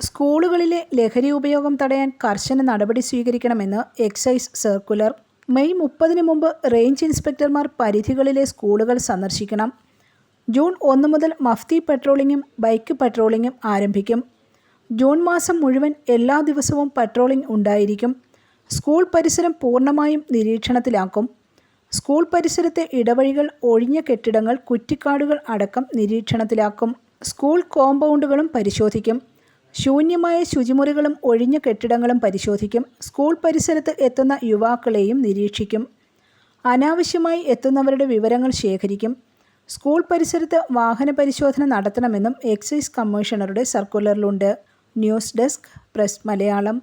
സ്കൂളുകളിലെ ലഹരി ഉപയോഗം തടയാൻ കർശന നടപടി സ്വീകരിക്കണമെന്ന് എക്സൈസ് സർക്കുലർ. മെയ് മുപ്പതിന് മുമ്പ് റേഞ്ച് ഇൻസ്പെക്ടർമാർ പരിധികളിലെ സ്കൂളുകൾ സന്ദർശിക്കണം. ജൂൺ ഒന്ന് മുതൽ മഫ്തി പട്രോളിങ്ങും ബൈക്ക് പട്രോളിങ്ങും ആരംഭിക്കും. ജൂൺ മാസം മുഴുവൻ എല്ലാ ദിവസവും പട്രോളിംഗ് ഉണ്ടായിരിക്കും. സ്കൂൾ പരിസരം പൂർണമായും നിരീക്ഷണത്തിലാക്കും. സ്കൂൾ പരിസരത്തെ ഇടവഴികൾ ഒഴിഞ്ഞ കെട്ടിടങ്ങൾ കുറ്റിക്കാടുകൾ അടക്കം നിരീക്ഷണത്തിലാക്കും. സ്കൂൾ കോമ്പൗണ്ടുകളും പരിശോധിക്കും. ശൂന്യമായ ശുചിമുറികളും ഒഴിഞ്ഞ കെട്ടിടങ്ങളും പരിശോധിക്കും. സ്കൂൾ പരിസരത്ത് എത്തുന്ന യുവാക്കളെയും നിരീക്ഷിക്കും. അനാവശ്യമായി എത്തുന്നവരുടെ വിവരങ്ങൾ ശേഖരിക്കും. സ്കൂൾ പരിസരത്ത് വാഹന പരിശോധന നടത്തണമെന്നും എക്സൈസ് കമ്മീഷണറുടെ സർക്കുലറിലുണ്ട്. News desk press Malayalam.